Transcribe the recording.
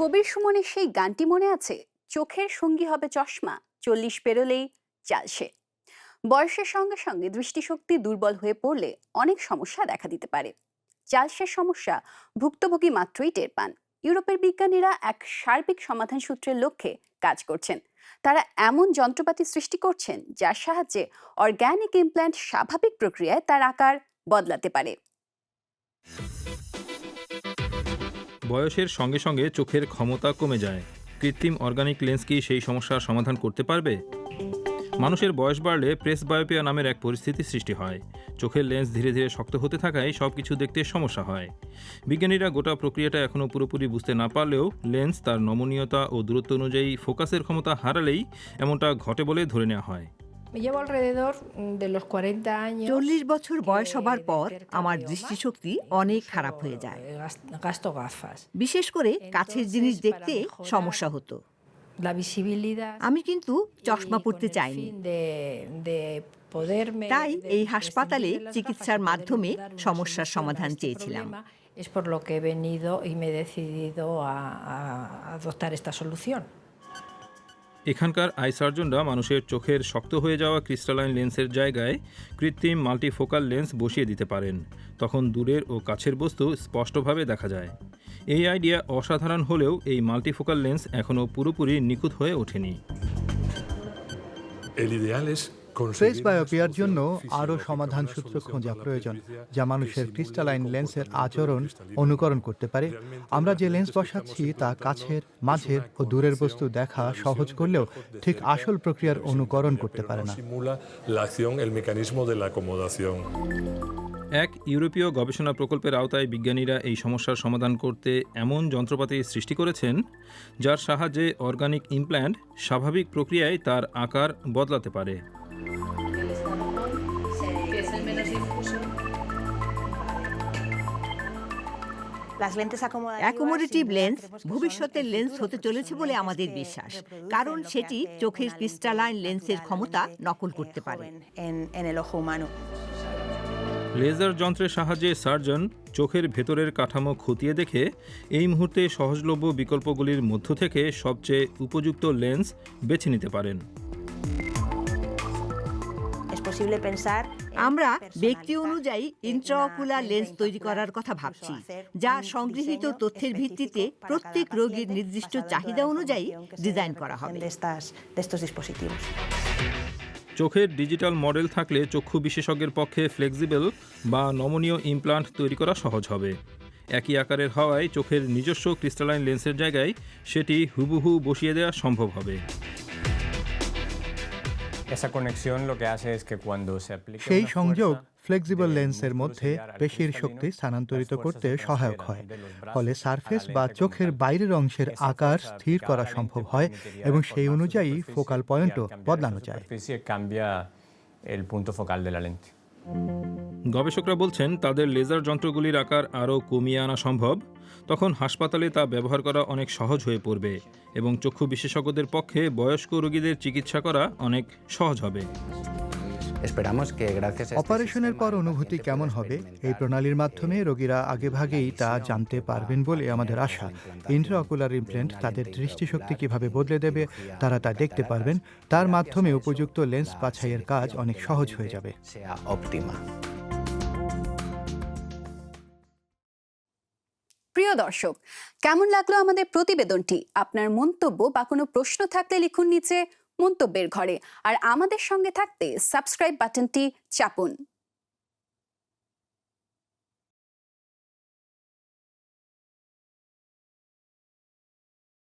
কবির সুমনের সেই গানটি মনে আছে? চোখের সঙ্গী হবে চশমা, চল্লিশ পেরোলেই চালসে বয়সের সঙ্গে সঙ্গে দৃষ্টিশক্তি দুর্বল হয়ে পড়লে অনেক সমস্যা দেখা দিতে পারে। চালসের সমস্যা ভুক্তভোগী মাত্রই টের পান। ইউরোপের বিজ্ঞানীরা এক সার্বিক সমাধান সূত্রের লক্ষ্যে কাজ করছেন। তারা এমন যন্ত্রপাতি সৃষ্টি করছেন যার সাহায্যে অর্গ্যানিক ইমপ্ল্যান্ট স্বাভাবিক প্রক্রিয়ায় তার আকার বদলাতে পারে। বয়সের সঙ্গে সঙ্গে চোখের ক্ষমতা কমে যায়। কৃত্রিম অর্গানিক লেন্স কি সেই সমস্যার সমাধান করতে পারবে? মানুষের বয়স বাড়লে প্রেস বায়োপিয়া নামের এক পরিস্থিতি সৃষ্টি হয়। চোখের লেন্স ধীরে ধীরে শক্ত হতে থাকায় সব কিছু দেখতে সমস্যা হয়। বিজ্ঞানীরা গোটা প্রক্রিয়াটা এখনও পুরোপুরি বুঝতে না পারলেও লেন্স তার নমনীয়তা ও দূরত্ব অনুযায়ী ফোকাসের ক্ষমতা হারালেই এমনটা ঘটে বলে ধরে নেওয়া হয়। llevo alrededor de বছর বয়স হবার পর আমার দৃষ্টিশক্তি অনেক খারাপ হয়ে যায়। gasto বিশেষ করে কাছের জিনিস দেখতে সমস্যা হতো। আমি কিন্তু চশমা পড়তে চাইনি। তাই এই হাসপাতালে চিকিৎসার মাধ্যমে সমস্যার সমাধান চেয়েছিলাম। es por lo que he venido. এখানকার আই সার্জনরা মানুষের চোখের শক্ত হয়ে যাওয়া ক্রিস্টালাইন লেন্সের জায়গায় কৃত্রিম মাল্টিফোকাল লেন্স বসিয়ে দিতে পারেন। তখন দূরের ও কাছের বস্তু স্পষ্টভাবে দেখা যায়। এই আইডিয়া অসাধারণ হলেও এই মাল্টিফোকাল লেন্স এখনও পুরোপুরি নিখুঁত হয়ে ওঠেনি। El ideal es ফেস বায়োপিয়ার জন্য আরও সমাধান সূত্র খোঁজা প্রয়োজন যা মানুষের ক্রিস্টালাইন লেন্সের আচরণ অনুকরণ করতে পারে। আমরা যে লেন্স বসাচ্ছি তা কাছের মাঝের ও দূরের বস্তু দেখা সহজ করলেও ঠিক আসল প্রক্রিয়ার অনুকরণ করতে পারে না। এক ইউরোপীয় গবেষণা প্রকল্পের আওতায় বিজ্ঞানীরা এই সমস্যার সমাধান করতে এমন যন্ত্রপাতি সৃষ্টি করেছেন যার সাহায্যে অর্গানিক ইমপ্ল্যান্ট স্বাভাবিক প্রক্রিয়ায় তার আকার বদলাতে পারে। অ্যাকোমোডেটিভ লেন্স ভবিষ্যতের লেন্স হতে চলেছে বলে আমাদের বিশ্বাস। কারণ সেটি চোখের ক্রিস্টালাইন লেন্সের ক্ষমতা নকল করতে পারে। লেজার যন্ত্রের সাহায্যে সার্জন চোখের ভেতরের কাঠামো খতিয়ে দেখে এই মুহূর্তে সহজলভ্য বিকল্পগুলির মধ্য থেকে সবচেয়ে উপযুক্ত লেন্স বেছে নিতে পারেন। আমরা ব্যক্তি অনুযায়ী ইন্ট্রাঅকুলার লেন্স তৈরি করার কথা ভাবছি যা সংগৃহীত তথ্যের ভিত্তিতে প্রত্যেক রোগীর নির্দিষ্ট চাহিদা অনুযায়ী ডিজাইন করা হবে। চোখের ডিজিটাল মডেল থাকলে চক্ষু বিশেষজ্ঞের পক্ষে ফ্লেক্সিবল বা নমনীয় ইমপ্লান্ট তৈরি করা সহজ হবে। একই আকারের হওয়ায় চোখের নিজস্ব ক্রিস্টালাইন লেন্সের জায়গায় সেটি হুবহু বসিয়ে দেওয়া সম্ভব হবে। Esa conexión lo que সংযোগ ফ্লেক্সিবল লেন্সের মধ্যে পেশির শক্তি স্থানান্তরিত করতে সহায়ক হয়। ফলে সারফেস বা চোখের বাইরের অংশের আকার স্থির করা সম্ভব হয় এবং সেই অনুযায়ী ফোকাল পয়েন্টও বদলানো যায়। গবেষকরা বলছেন তাদের লেজার যন্ত্রগুলির আকার আরও কমিয়ে আনা সম্ভব। তখন হাসপাতালে তা ব্যবহার করা অনেক সহজ হয়ে পড়বে এবং চক্ষু বিশেষজ্ঞদের পক্ষে বয়স্ক রোগীদের চিকিৎসা করা অনেক সহজ হবে। অপারেশনের পর অনুভূতি কেমন হবে? এই প্রণালীর মাধ্যমে রোগীরা আগেভাগেই তা জানতে পারবেন বলে আমাদের আশা। ইন্ট্রাঅকুলার ইমপ্ল্যান্ট তাদের দৃষ্টিশক্তি কীভাবে বদলে দেবে তারা তা দেখতে পারবেন। তার মাধ্যমে উপযুক্ত লেন্স বাছাইয়ের কাজ অনেক সহজ হয়ে যাবে। প্রিয় দর্শক, কেমন লাগল আমাদের প্রতিবেদনটি? আপনার মন্তব্য বা কোনো প্রশ্ন থাকলে লিখুন নিচে মন্তব্যের ঘরে। আর আমাদের সঙ্গে থাকতে সাবস্ক্রাইব বাটনটি চাপুন।